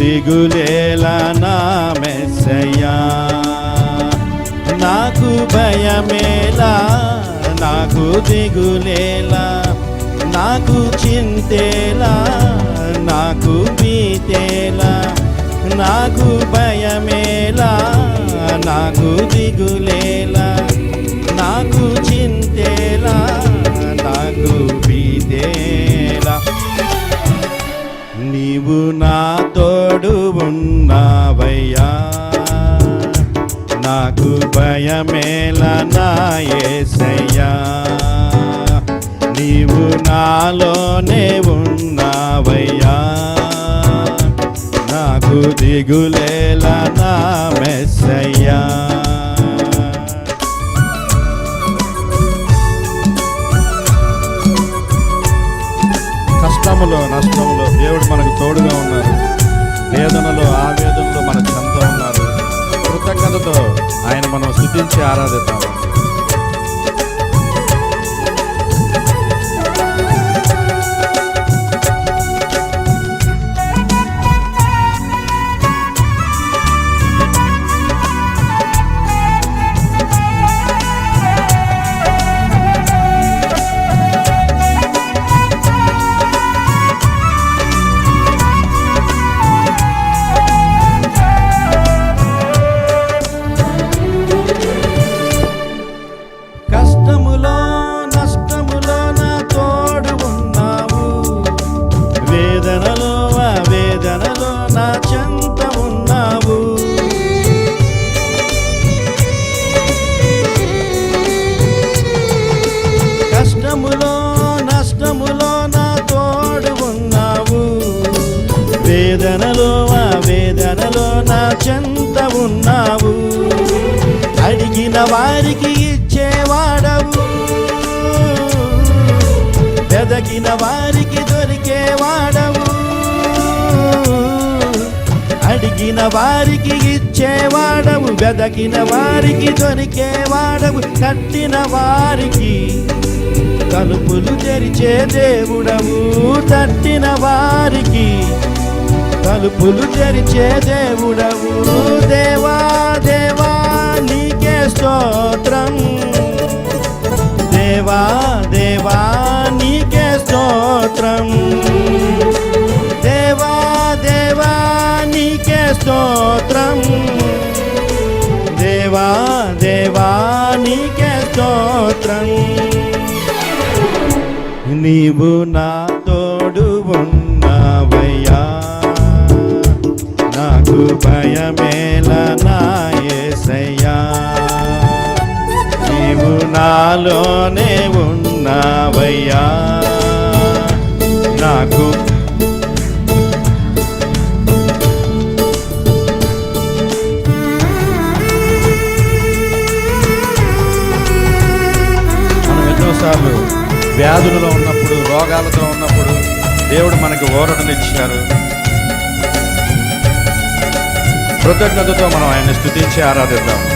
దిగులేలా నా మెస్సయ్యా? నాకు భయమేలా నాకు దిగులేలా నాకు చింతేలా నాకు బీతేలా నాకు భయమేలా నాకు దిగులేలా. నా యేసయ్యా నీవు నాలోనే ఉన్నావయ్యా. నాకు దిగులేల నా మెస్సయ్యా. కష్టములో నష్టములో దేవుడు మనకు తోడుగా ఉన్నారు. వేదనలో ఆవేదనలో మనకు కృతజ్ఞతతో ఆయన మనం స్థుతించి ఆరాధిద్దాం. చెంత ఉన్నావు. అడిగిన వారికి ఇచ్చేవాడవు. వెదకిన వారికి దొరికేవాడవు. అడిగిన వారికి ఇచ్చేవాడవు. వెదకిన వారికి దొరికేవాడవు. కట్టిన వారికి తలుపులు తెరిచే దేవుడవు. తట్టిన వారికి తలుపులు తెరిచే దేవుడవు. దేవా దేవా నీకే స్తోత్రం. దేవా దేవా నీకే స్తోత్రం. దేవా దేవా నీకే స్తోత్రం. దేవా దేవా నీకే స్తోత్రం. నీవు నా నాకు భయమేల నీవు నాలోనే ఉన్నావయ్యా. నాకు మనం ఎన్నోసార్లు వ్యాధులలో ఉన్నప్పుడు రోగాలతో ఉన్నప్పుడు దేవుడు మనకి ఓరటనిచ్చారు. కృతజ్ఞతతో మనం ఆయన స్థుతించి ఆరాధిద్దాం.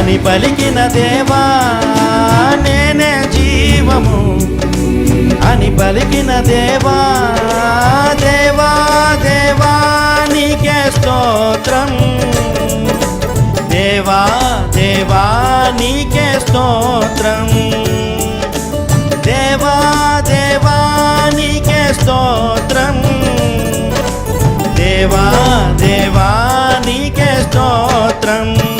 అని పలికిన దేవా నేనే జీవము. అని పలికిన దేవా దేవా దేవా నీకే స్తోత్రం. దేవా దేవా నీకే స్తోత్రం. దేవా దేవా నీకే స్తోత్రం. దేవా దేవా నీకే స్తోత్రం.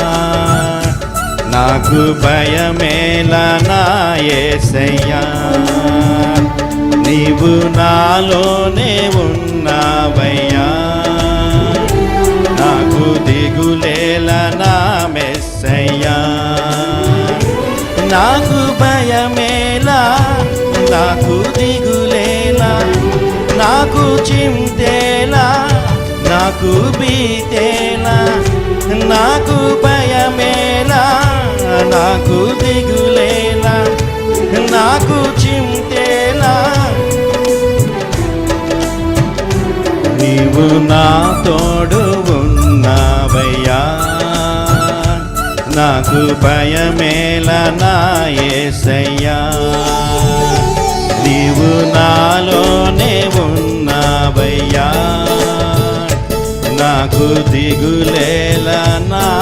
నాకు భయమేలా నాయసయ్యా నీవు నాలోనే ఉన్నావయ్యా. నాకు దిగులేలా నా మెస్సయ్యా. నాకు భయమేలా నాకు దిగులేలా నాకు చింతేలా నాకు బీతేలా నాకు భయమేలా నాకు దిగులేనా? నాకు చింతేనా? నీవు నా తోడు ఉన్నావయ్యా. నాకు భయమేలా నా యేసయ్యా నీవు నాలోనే ఉన్నావయ్యా. నాకు దిగులేలా నా